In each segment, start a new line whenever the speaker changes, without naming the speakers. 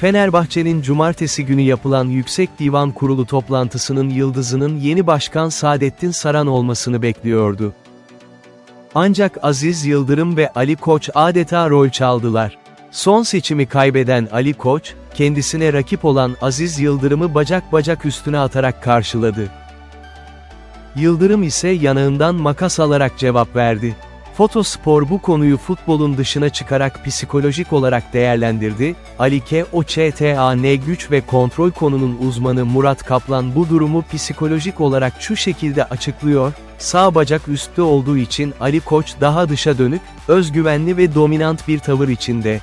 Fenerbahçe'nin cumartesi günü yapılan Yüksek Divan Kurulu toplantısının yıldızının yeni başkan Saadettin Saran olmasını bekliyordu. Ancak Aziz Yıldırım ve Ali Koç adeta rol çaldılar. Son seçimi kaybeden Ali Koç, kendisine rakip olan Aziz Yıldırım'ı bacak bacak üstüne atarak karşıladı. Yıldırım ise yanağından makas alarak cevap verdi. Fotospor bu konuyu futbolun dışına çıkarak psikolojik olarak değerlendirdi. Alike OÇTAN güç ve kontrol konunun uzmanı Murat Kaplan bu durumu psikolojik olarak şu şekilde açıklıyor, sağ bacak üstte olduğu için Ali Koç daha dışa dönük, özgüvenli ve dominant bir tavır içinde.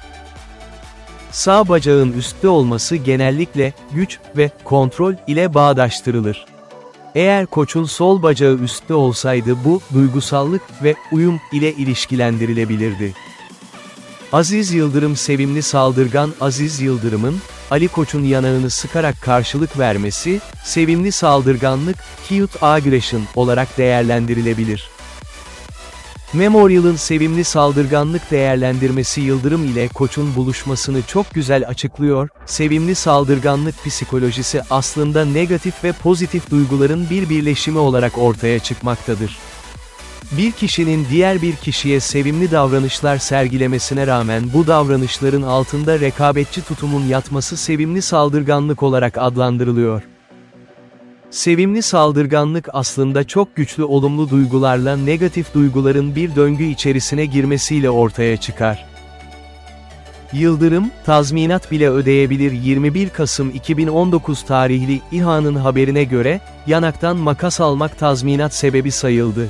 Sağ bacağın üstte olması genellikle güç ve kontrol ile bağdaştırılır. Eğer koçun sol bacağı üstte olsaydı bu, duygusallık ve uyum ile ilişkilendirilebilirdi. Aziz Yıldırım sevimli saldırgan Aziz Yıldırım'ın, Ali Koç'un yanağını sıkarak karşılık vermesi, sevimli saldırganlık, cute aggression olarak değerlendirilebilir. Memorial'ın sevimli saldırganlık değerlendirmesi Yıldırım ile Koç'un buluşmasını çok güzel açıklıyor, sevimli saldırganlık psikolojisi aslında negatif ve pozitif duyguların bir birleşimi olarak ortaya çıkmaktadır. Bir kişinin diğer bir kişiye sevimli davranışlar sergilemesine rağmen bu davranışların altında rekabetçi tutumun yatması sevimli saldırganlık olarak adlandırılıyor. Sevimli saldırganlık aslında çok güçlü olumlu duygularla negatif duyguların bir döngü içerisine girmesiyle ortaya çıkar. Yıldırım, tazminat bile ödeyebilir 21 Kasım 2019 tarihli İHA'nın haberine göre, yanaktan makas almak tazminat sebebi sayıldı.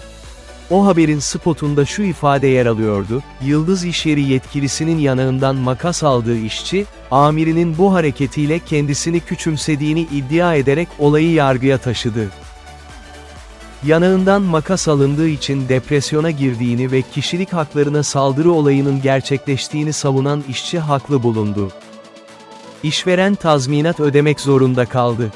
O haberin spotunda şu ifade yer alıyordu, Yıldız İş Yeri yetkilisinin yanağından makas aldığı işçi, amirinin bu hareketiyle kendisini küçümsediğini iddia ederek olayı yargıya taşıdı. Yanağından makas alındığı için depresyona girdiğini ve kişilik haklarına saldırı olayının gerçekleştiğini savunan işçi haklı bulundu. İşveren tazminat ödemek zorunda kaldı.